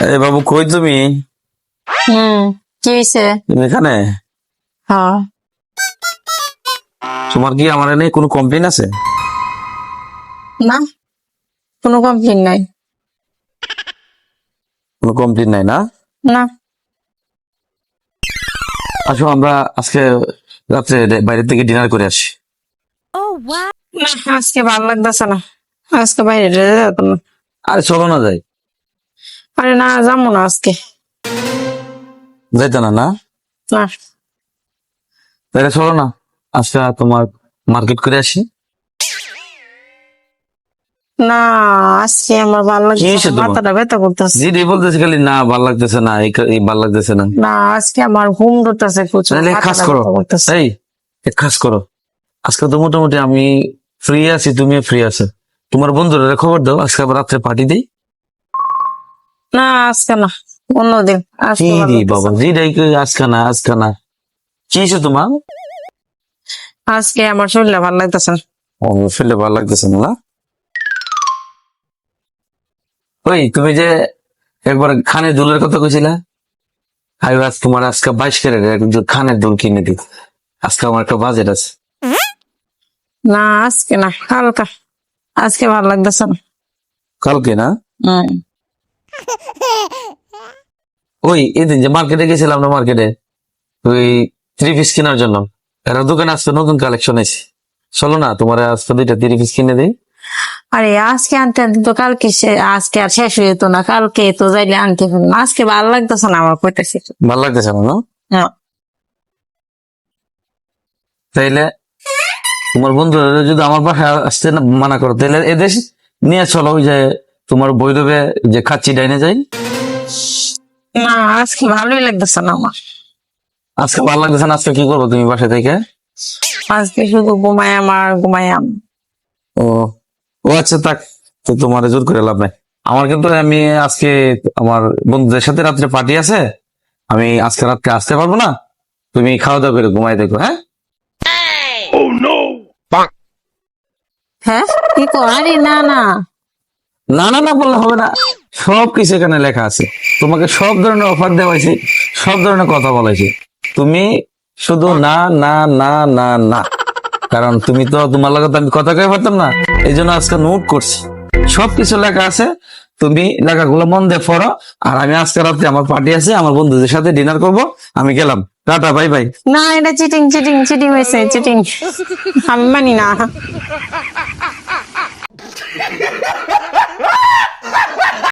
এই বাবু কই তুমি? হুম কি হয়েছে তুমি এখানে? হ্যাঁ তোমার কি আমার এনে কোনো কমপ্লেন আছে? না কোনো কমপ্লেন নাই। কোনো কমপ্লেন নাই না? না। আসো আমরা আজকে রাত্রে বাইরে থেকে ডিনার করে আসি। না আজকে ভালো লাগতেছে না। আজকে বাইরে যেত না আরে চলো না যাই। আরে না যাব না আজকে। যাইতে না না? না। তাহলে চলো না আজকে তোমার মার্কেট করে আসি। না আজকে আমার ভালো লাগছে তোমার? মাথাটা ব্যথা করতেছে। দিদি বলতেছে খালি না ভালো লাগতেছে না এই কা- ভালো লাগতেছে না। না আজকে আমার ঘুম ধরতেছে প্রচুর তাহলে কাজ করো ব্যথা এই এক কাজ করো। আজকে তো মোটামুটি আমি ফ্রি আছি তুমি ফ্রি আছো। তোমার বন্ধুরা খবর দাও আজকে আবার রাত্রে পার্টি দিই। না আজকে না অন্যদিন কি রে বাবা। জিরাই কই আজকে না আজকে না। কি হয়েছে তোমার? আজকে আমার শরীরটা ভালো লাগতেছে না। ও ফেলে ভালো লাগতেছে না না? ওই তুমি যে একবার খানের দুলের কথা কইছিলা? আই আজ তোমার আজকে বাইশ ক্যারেট একজন খানের দুল কিনে দিই। আজকে আমার একটা বাজেট আছে। না আজকে না হালকা আজকে ভালো লাগতেছে না। কালকে না? হুম। ওই এদিন যে মার্কেটে গেছিলাম না মার্কেটে ওই থ্রি পিস কেনার জন্য। একটা দোকানে আজকে নতুন কালেকশন এসে চলো না তোমার আজকে দুইটা থ্রি পিস কিনে দিই। আরে আজকে আনতে আনতে তো কালকে আজকে আর শেষ হয়ে যেত না। কালকে তো যাইলে আনতে পারব। আজকে ভালো লাগতেছে না আমার কইতেছি ভালো লাগতেছে না না? হ্যাঁ। তাইলে তোমার বন্ধুরা যদি আমার বাসায় আসতে না মানা করো তাহলে এদেশ নিয়ে চলো ওই যে তোমার বৈরবে যে খাচ্ছি ডাইনে যাই। না আজকে ভালোই লাগতেছে না আমার। আজকে ভালো লাগতেছে না আজকে কি করব তুমি বাসা থেকে? আজকে শুধু ঘুমাই আমার ঘুমাই ও ও আচ্ছা থাক তো তোমার জোর করে লাভ নাই। আমার কিন্তু আমি আজকে আমার বন্ধুদের সাথে রাত্রে পার্টি আছে। আমি আজকে রাত্রে আসতে পারব না। তুমি খাওয়া দাওয়া করে ঘুমাই দেখো হ্যাঁ? হ্যাঁ? কি আরে না না। না না না বললে হবে না। সব কিছু এখানে লেখা আছে। তোমাকে সব ধরনের অফার দেওয়া হয়েছে, সব ধরনের কথা বলেছে তুমি শুধু না না না না না। কারণ তুমি তো তোমার লাগে আমি কথা কয়ে পারতাম না। এই জন্য আজকে নোট করছি। সব কিছু লেখা আছে। তুমি লেখাগুলো মন দিয়ে পড়ো। আর আমি আজকে রাত্রে আমার পার্টি আছে, আমার বন্ধুদের সাথে ডিনার করব। আমি গেলাম। টাটা বাই বাই না, এটা চিটিং চিটিং চিটিং হয়েছে চিটিং আমি মানি না।